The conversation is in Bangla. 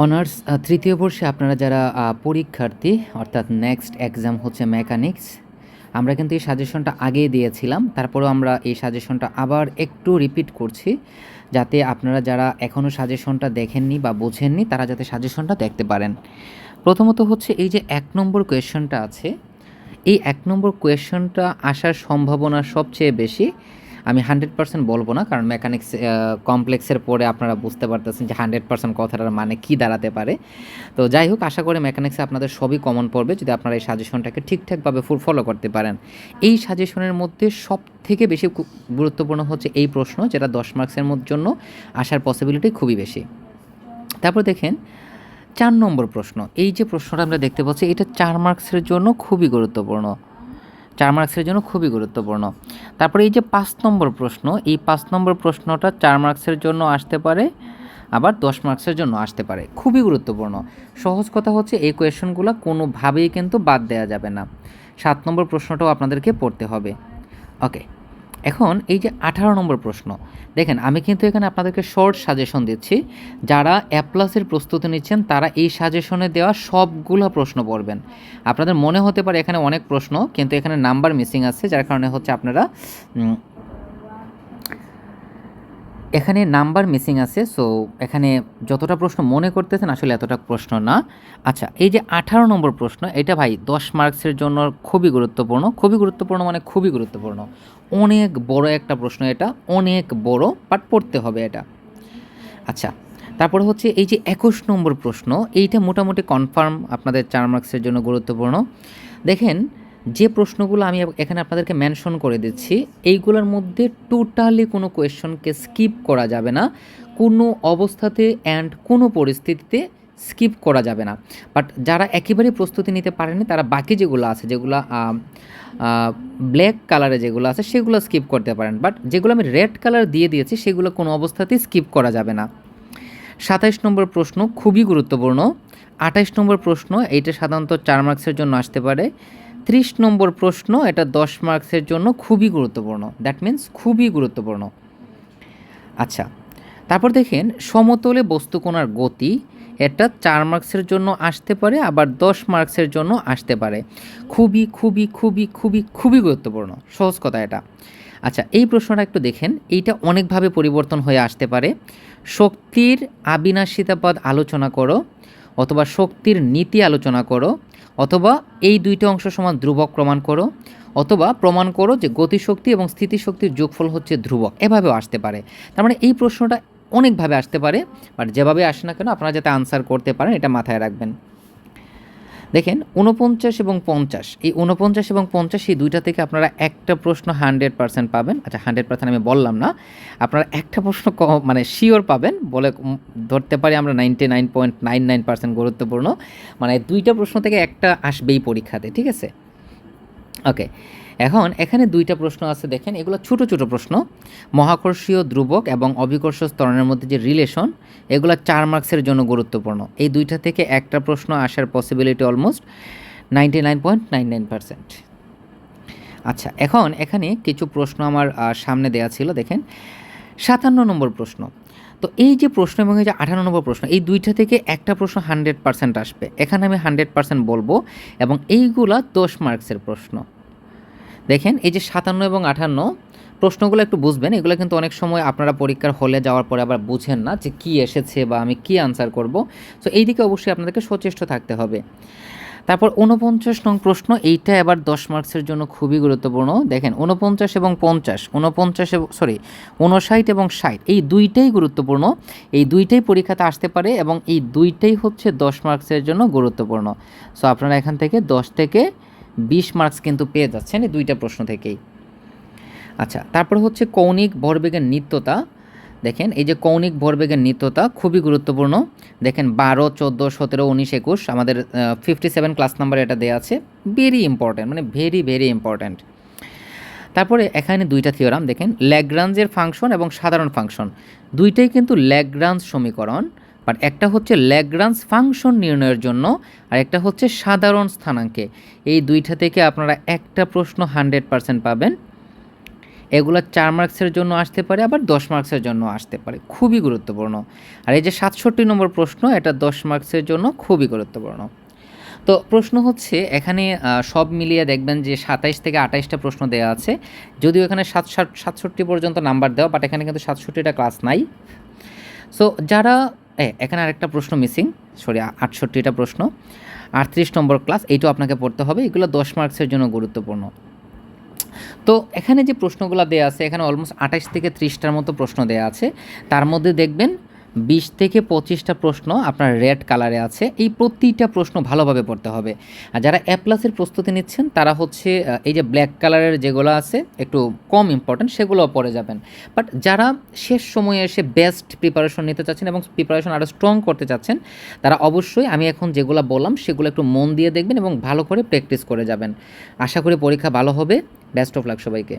অনার্স তৃতীয় বর্ষে আপনারা যারা পরীক্ষার্থী, অর্থাৎ নেক্সট এক্সাম হচ্ছে মেকানিক্স আমরা কিন্তু এই সাজেশনটা আগেই দিয়েছিলাম। তারপরেও আমরা এই সাজেশনটা আবার একটু রিপিট করছি, যাতে আপনারা যারা এখনও সাজেশনটা দেখেননি বা বোঝেননি, তারা যাতে সাজেশনটা দেখতে পারেন। প্রথমত হচ্ছে এই যে এক নম্বর কোয়েশ্চনটা আছে, এই এক নম্বর কোয়েশ্চনটা আসার সম্ভাবনা সবচেয়ে বেশি। আমি হান্ড্রেড পার্সেন্ট বলব না, কারণ মেকানিক্স কমপ্লেক্সের পরে আপনারা বুঝতে পারতেছেন যে হান্ড্রেড পার্সেন্ট কথাটার মানে কী দাঁড়াতে পারে। তো যাই হোক, আশা করি মেকানিক্সে আপনাদের সবই কমন পড়বে, যদি আপনারা এই সাজেশনটাকে ঠিকঠাকভাবে ফুল ফলো করতে পারেন। এই সাজেশনের মধ্যে সব থেকে বেশি গুরুত্বপূর্ণ হচ্ছে এই প্রশ্ন, যেটা দশ মার্কসের জন্য আসার পসিবিলিটি খুবই বেশি। তারপর দেখেন, চার নম্বর প্রশ্ন। এই যে প্রশ্নটা আমরা দেখতে পাচ্ছি, এটা চার মার্কসের জন্য খুবই গুরুত্বপূর্ণ। চার মার্কসের জন্য খুবই গুরুত্বপূর্ণ। তারপরে এই যে পাঁচ নম্বর প্রশ্ন, এই পাঁচ নম্বর প্রশ্নটা চার মার্কসের জন্য আসতে পারে, আবার দশ মার্কসের জন্য আসতে পারে। খুবই গুরুত্বপূর্ণ। সহজ কথা হচ্ছে এই কোয়েশনগুলো কোনোভাবেই কিন্তু বাদ দেওয়া যাবে না। সাত নম্বর প্রশ্নটাও আপনাদেরকে পড়তে হবে। ওকে এখন এই যে আঠারো নম্বর প্রশ্ন, দেখেন আমি কিন্তু এখানে আপনাদেরকে শর্ট সাজেশন দিচ্ছি, যারা অ্যাপ্লাসের প্রস্তুতি নিচ্ছেন তারা এই সাজেশনে দেওয়া সবগুলো প্রশ্ন পড়বেন। আপনাদের মনে হতে পারে এখানে অনেক প্রশ্ন, কিন্তু এখানে নাম্বার মিসিং আছে, যার কারণে হচ্ছে আপনারা এখানে নাম্বার মিসিং আছে, সো এখানে যতটা প্রশ্ন মনে করতেছেন আসলে এতটা প্রশ্ন না। আচ্ছা এই যে আঠারো নম্বর প্রশ্ন, এটা ভাই দশ মার্কসের জন্য খুবই গুরুত্বপূর্ণ। খুবই গুরুত্বপূর্ণ মানে খুবই গুরুত্বপূর্ণ। অনেক বড় একটা প্রশ্ন এটা, অনেক বড় বাট পড়তে হবে এটা। আচ্ছা তারপরে হচ্ছে এই যে একুশ নম্বর প্রশ্ন, এইটা মোটামুটি কনফার্ম আপনাদের চার মার্কসের জন্য গুরুত্বপূর্ণ। দেখেন যে প্রশ্নগুলো আমি এখানে আপনাদেরকে মেনশন করে দিচ্ছি, এইগুলোর মধ্যে টোটালি কোনো কোয়েশ্চনকে স্কিপ করা যাবে না। কোনো অবস্থাতে অ্যান্ড কোনো পরিস্থিতিতে স্কিপ করা যাবে না। বাট যারা একেবারেই প্রস্তুতি নিতে পারেনি তারা বাকি যেগুলো আছে, যেগুলো ব্ল্যাক কালারে যেগুলো আছে, সেগুলো স্কিপ করতে পারেন। বাট যেগুলো আমি রেড কালার দিয়ে দিয়েছি, সেগুলো কোনো অবস্থাতেই স্কিপ করা যাবে না। সাতাইশ নম্বর প্রশ্ন খুবই গুরুত্বপূর্ণ। আঠাইশ নম্বর প্রশ্ন, এইটা সাধারণত চার মার্কসের জন্য আসতে পারে। ত্রিশ নম্বর প্রশ্ন, এটা দশ মার্কসের জন্য খুবই গুরুত্বপূর্ণ। দ্যাট মিন্স খুবই গুরুত্বপূর্ণ। আচ্ছা তারপর দেখেন, সমতলে বস্তুকণার গতি এটা চার মার্কসের জন্য আসতে পারে, আবার দশ মার্কসের জন্য আসতে পারে। খুবই খুবই খুবই খুবই খুবই গুরুত্বপূর্ণ। সহজ কথা এটা। আচ্ছা এই প্রশ্নটা একটু দেখেন, এইটা অনেকভাবে পরিবর্তন হয়ে আসতে পারে। শক্তির আবিনাশিতাপদ আলোচনা করো। অথবা শক্তির নীতি আলোচনা করো, অথবা এই দুইটি অংশ সমান ধ্রুবক প্রমাণ করো, অথবা প্রমাণ করো যে গতিশক্তি এবং স্থিতিশক্তির যোগফল হচ্ছে ধ্রুবক। এভাবেও আসতে পারে। তার মানে এই প্রশ্নটা অনেকভাবে আসতে পারে, বাট যেভাবে আসে না কেন আপনারা যাতে আনসার করতে পারেন, এটা মাথায় রাখবেন। দেখেন উনপঞ্চাশ এবং পঞ্চাশ। এই উনপঞ্চাশ এবং পঞ্চাশ এই দুইটা থেকে আপনারা একটা প্রশ্ন হান্ড্রেড পার্সেন্ট পাবেন। আচ্ছা হান্ড্রেড পার্সেন্ট আমি বললাম না। আপনারা একটা প্রশ্ন মানে শিওর পাবেন, বলে ধরতে পারি আমরা ninety nine point nine nine percent গুরুত্বপূর্ণ। মানে দুইটা প্রশ্ন থেকে একটা আসবেই পরীক্ষাতে, ঠিক আছে? ওকে এখন এখানে দুইটা প্রশ্ন আছে, দেখেন। এগুলো ছোট ছোট প্রশ্ন। মহাকর্ষীয় ধ্রুবক এবং অভিকর্ষ স্তরণের মধ্যে যে রিলেশন এগুলো চার মার্কসের জন্য গুরুত্বপূর্ণ। এই দুইটা থেকে একটা প্রশ্ন আসার possibility almost ninety nine point nine nine percent আচ্ছা এখন এখানে কিছু প্রশ্ন আমার সামনে দেয়া ছিল, দেখেন। সাতান্ন নম্বর প্রশ্ন। তো এই যে প্রশ্ন এবং এই যে আঠান্ন নম্বর প্রশ্ন, এই দুইটা থেকে একটা প্রশ্ন হান্ড্রেড পার্সেন্ট আসবে। এখানে আমি হান্ড্রেড পার্সেন্ট বলব এবং এইগুলা দশ মার্কসের প্রশ্ন। দেখেন, এই যে সাতান্ন এবং আঠান্ন প্রশ্নগুলো একটু বুঝবেন, এগুলো কিন্তু অনেক সময় আপনারা পরীক্ষার হলে যাওয়ার পরে আবার বুঝেন না যে কী এসেছে বা আমি কী আনসার করব। সো এই দিকে অবশ্যই আপনাদেরকে সচেষ্ট থাকতে হবে। তারপর উনপঞ্চাশ নং প্রশ্ন, এইটা এবার দশ মার্কসের জন্য খুবই গুরুত্বপূর্ণ। দেখেন উনপঞ্চাশ এবং পঞ্চাশ উনপঞ্চাশ সরি উনষাট এবং ষাট, এই দুইটাই গুরুত্বপূর্ণ। এই দুইটাই পরীক্ষাতে আসতে পারে এবং এই দুইটাই হচ্ছে দশ মার্কসের জন্য গুরুত্বপূর্ণ। সো আপনারা এখান থেকে দশ থেকে বিশ মার্কস কিন্তু পেয়ে যাচ্ছেন এই দুইটা প্রশ্ন থেকেই। আচ্ছা তারপর হচ্ছে কৌণিক ভরবেগের নিত্যতা। দেখেন, এই যে কৌণিক ভরবেগের নিত্যতা খুবই গুরুত্বপূর্ণ। দেখেন, বারো, চোদ্দ, সতেরো, উনিশ, একুশ, আমাদের ফিফটি সেভেন ক্লাস নাম্বার এটা দেওয়া আছে। ভেরি ইম্পর্ট্যান্ট মানে ভেরি ভেরি ইম্পর্ট্যান্ট তারপরে এখানে দুইটা থিওরাম দেখেন ল্যাগ্রাঞ্জের ফাংশন এবং সাধারণ ফাংশন দুইটাই কিন্তু ল্যাগ্রাঞ্জ সমীকরণ। বাট একটা হচ্ছে ল্যাগ্রাঞ্জ ফাংশন নির্ণয়ের জন্য আর একটা হচ্ছে সাধারণ স্থানাঙ্কে। এই দুইটা থেকে আপনারা একটা প্রশ্ন হান্ড্রেড পার্সেন্ট পাবেন। এগুলো চার মার্কসের জন্য আসতে পারে, আবার দশ মার্কসের জন্য আসতে পারে। খুবই গুরুত্বপূর্ণ। আর এই যে সাতষট্টি নম্বর প্রশ্ন, এটা দশ মার্কসের জন্য খুবই গুরুত্বপূর্ণ। তো প্রশ্ন হচ্ছে, এখানে সব মিলিয়ে দেখবেন যে সাতাইশ থেকে আঠাইশটা প্রশ্ন দেওয়া আছে। যদিও এখানে সাত, সাত- সাতষট্টি পর্যন্ত নাম্বার দেওয়া, বাট এখানে কিন্তু সাতষট্টিটা ক্লাস নাই। সো যারা এখানে আরেকটা প্রশ্ন মিসিং সরি আটষট্টিটা প্রশ্ন। আটত্রিশ নম্বর ক্লাস এইটাও আপনাকে পড়তে হবে, এগুলো দশ মার্কসের জন্য গুরুত্বপূর্ণ। তো এখানে যে প্রশ্নগুলো দেওয়া আছে, এখানে অলমোস্ট আঠাশ থেকে ত্রিশটার মতো প্রশ্ন দেওয়া আছে। তার মধ্যে দেখবেন বিশ থেকে পঁচিশটা প্রশ্ন আপনার রেড কালারে আছে, এই প্রতিটা প্রশ্ন ভালোভাবে পড়তে হবে। আর যারা এ প্লাসের প্রস্তুতি নিচ্ছেন, তারা হচ্ছে এই যে ব্ল্যাক কালারের যেগুলো আছে, একটু কম ইম্পর্ট্যান্ট সেগুলোও পড়ে যাবেন। বাট যারা শেষ সময়ে এসে বেস্ট প্রিপারেশন নিতে চাচ্ছেন এবং প্রিপারেশন আরও স্ট্রং করতে চাচ্ছেন, তারা অবশ্যই আমি এখন যেগুলো বললাম, সেগুলো একটু মন দিয়ে দেখবেন এবং ভালো করে প্র্যাকটিস করে যাবেন। আশা করি পরীক্ষা ভালো হবে। বেস্ট অফ লাক সবাইকে।